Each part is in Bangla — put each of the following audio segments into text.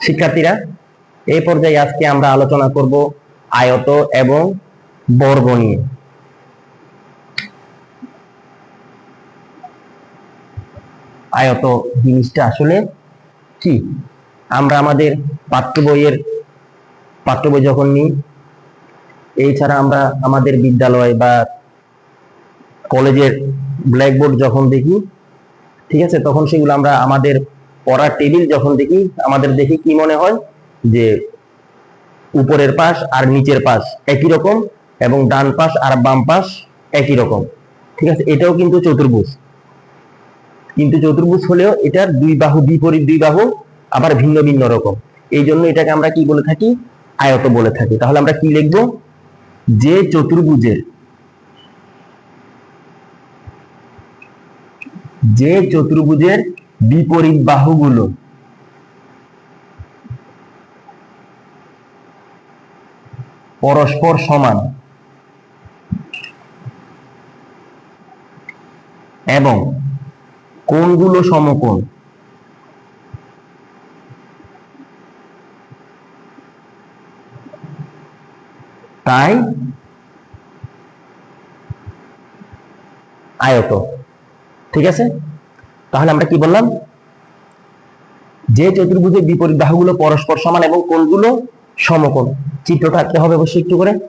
শিক্ষার্থীরা এই পর্যায়ে আজকে আমরা আলোচনা করব আয়ত এবং বর্গ নিয়ে। আয়ত জিনিসটা আসলে কি? আমরা আমাদের পাঠ্য বইয়ের, পাঠ্য বই যখন নিই এছাড়া আমরা আমাদের বিদ্যালয় বা কলেজের ব্ল্যাকবোর্ড যখন দেখি, ঠিক আছে, তখন সেগুলো আমরা আমাদের পড়ার টেবিল যখন দেখি, আমাদের দেখে কি মনে হয়? যে উপরের পাশ আর নিচের পাশ একই রকম এবং ডান পাশ আর বাম পাশ একই রকম। ঠিক আছে? এটাও কিন্তু চতুর্ভুজ। কিন্তু চতুর্ভুজ হলেও এটার দুই বাহু বিপরীত দুই বাহু আবার ভিন্ন ভিন্ন রকম। এই জন্য এটাকে আমরা কি বলে থাকি? আয়ত বলে থাকি। তাহলে আমরা কি লিখব? যে চতুর্ভুজের যে চতুর্ভুজের বিপরীত বাহুগুলো। পরস্পর সমান। এবং কোনগুলো সমকোণ। তাই আয়ত ঠিক আছে? তাহলে আমরা কি বললাম? যে চতুর্ভুজের বিপরীত বাহুগুলো পরস্পর সমান এবং কোণগুলো সমকোণ। চিত্রটা আঁকতে হবে অবশ্যই একটু করে।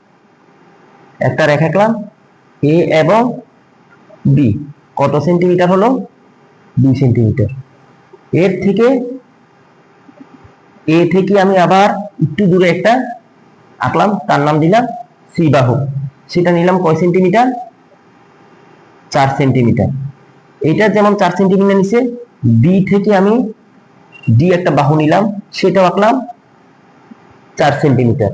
একটা রেখা আঁকলাম, এ এবং বি। কত সেন্টিমিটার হলো? দুই সেন্টিমিটার। এর থেকে, এ থেকে আমি আবার একটু দূরে একটা আঁকলাম, তার নাম দিলাম সি বাহু সেটা নিলাম কয় সেন্টিমিটার? চার সেন্টিমিটার। এটা যেমন চার সেন্টিমিটার নিচে বি থেকে আমি ডি একটা বাহু নিলাম, সেটাও আঁকলাম চার সেন্টিমিটার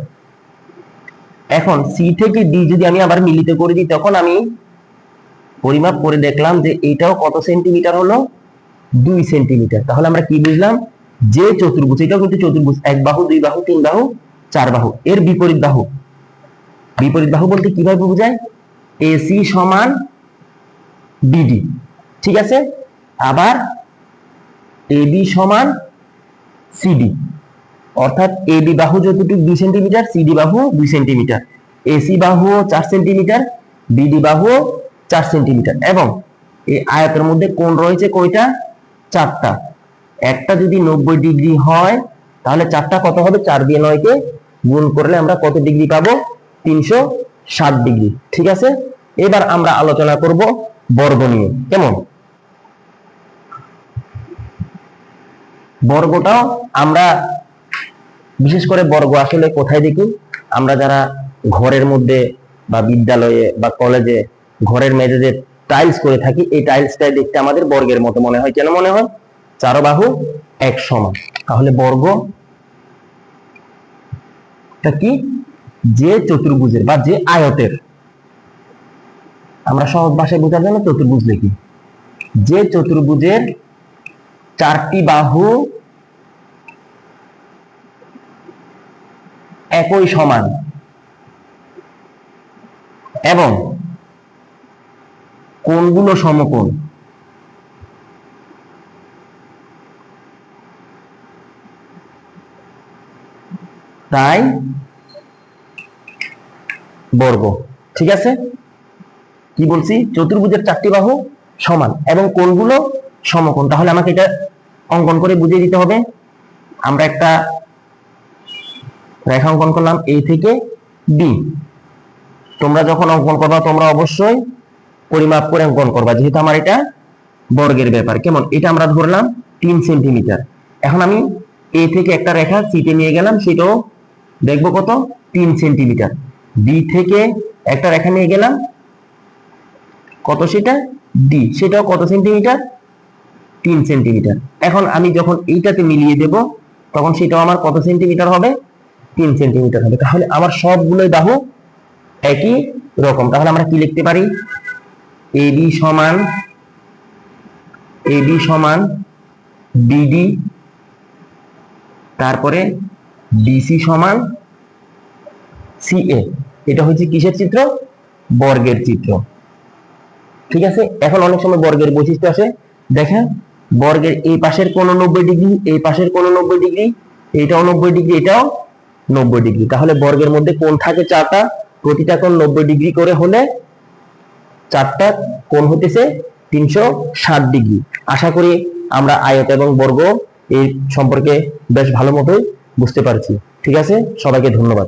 এখন সি থেকে ডি যদি আমি আবার মিলিত করে দিই, তখন আমি পরিমাপ করে দেখলাম যে এটাও কত সেন্টিমিটার হলো? দুই সেন্টিমিটার তাহলে আমরা কি বুঝলাম? যে চতুর্ভুজ, এটাও কিন্তু চতুর্ভুজ, এক বাহু, দুই বাহু, তিন বাহু, চার বাহু। এর বিপরীত বাহু। বিপরীত বাহু বলতে কীভাবে বোঝায়? এসি সমান বিডি ঠিক আছে? আবার এবি সমান সিডি অর্থাৎ এবি বাহু যতটুকু দুই সেন্টিমিটার সিডি বাহু দুই সেন্টিমিটার এসি বাহু চার সেন্টিমিটার বিডি বাহু চার সেন্টিমিটার এবং এই আয়তের মধ্যে কোন রয়েছে কয়টা? চারটা। একটা যদি নব্বই ডিগ্রি হয়, তাহলে চারটা কত হবে? চার দিয়ে নয়কে গুণ করলে আমরা কত ডিগ্রি পাবো? তিনশো ষাট ডিগ্রি, ঠিক আছে? এবার আমরা আলোচনা করব বর্গ নিয়ে, কেমন? বর্গটাও আমরা, বিশেষ করে বর্গ আসলে কোথায় দেখি? আমরা যারা ঘরের মধ্যে বা বিদ্যালয়ে বা কলেজে ঘরের মেঝে যে টাইলস করে থাকি, এই টাইলসটাই দেখতে আমাদের বর্গের মতো মনে হয়। কেন মনে হয়? চারো বাহু এক সমান। তাহলে বর্গ কি? যে চতুর্ভুজের বা যে আয়তের। আমরা সহজ ভাষায় বোঝার জন্য চতুর্ভুজ লিখি। যে চতুর্ভুজের চারটি বাহু একই সমান। এবং কোণগুলো সমকোণ। তাই বর্গ, ঠিক আছে? কি বলছি? চতুর্ভুজের চারটি বাহু সমান এবং কোণগুলো সমকোণ। তাহলে আমাকে এটা অঙ্কন করে বুঝিয়ে দিতে হবে। আমরা একটা রেখা অঙ্কন করলাম এই থেকে বি তোমরা যখন অঙ্কন করবা, তোমরা অবশ্যই পরিমাপ করে অঙ্কন করবা, যেহেতু আমার এটা বর্গের ব্যাপার। কেমন? এটা আমরা ধরলাম তিন সেন্টিমিটার। এখন আমি এ থেকে একটা রেখা সিতে নিয়ে গেলাম, সেটাও দেখব কত? তিন সেন্টিমিটার। বি থেকে একটা রেখা নিয়ে গেলাম, কত সেটা? ডি সেটাও কত সেন্টিমিটার? তিন সেন্টিমিটার এখন আমি যখন এইটাতে মিলিয়ে দেব, তখন সেটাও আমার কত সেন্টিমিটার হবে? তিন সেন্টিমিটার হবে। তাহলে আমার সবগুলোই বাহু একই রকম। তাহলে আমরা কি লিখতে পারি? এবি সমান এবি সমান বিডি তারপরে ডিসি সমান সিএ এটা হচ্ছে কিসের চিত্র? বর্গের চিত্র। ঠিক আছে? এখন অনেক সময় বর্গের বৈশিষ্ট্য আসে। দেখেন বর্গের এই পাশের কোন নব্বই ডিগ্রি, এই পাশের কোন নব্বই ডিগ্রি, এইটাও নব্বই ডিগ্রি, এটাও নব্বই ডিগ্রি। তাহলে বর্গের মধ্যে কোন থাকে চারটা, প্রতিটা কোণ নব্বই ডিগ্রি করে হলে চারটা কোণ হতেছে তিনশো ষাট ডিগ্রি। আশা করি আমরা আয়ত এবং বর্গ এই সম্পর্কে বেশ ভালো মতোই বুঝতে পারছি। ঠিক আছে? সবাইকে ধন্যবাদ।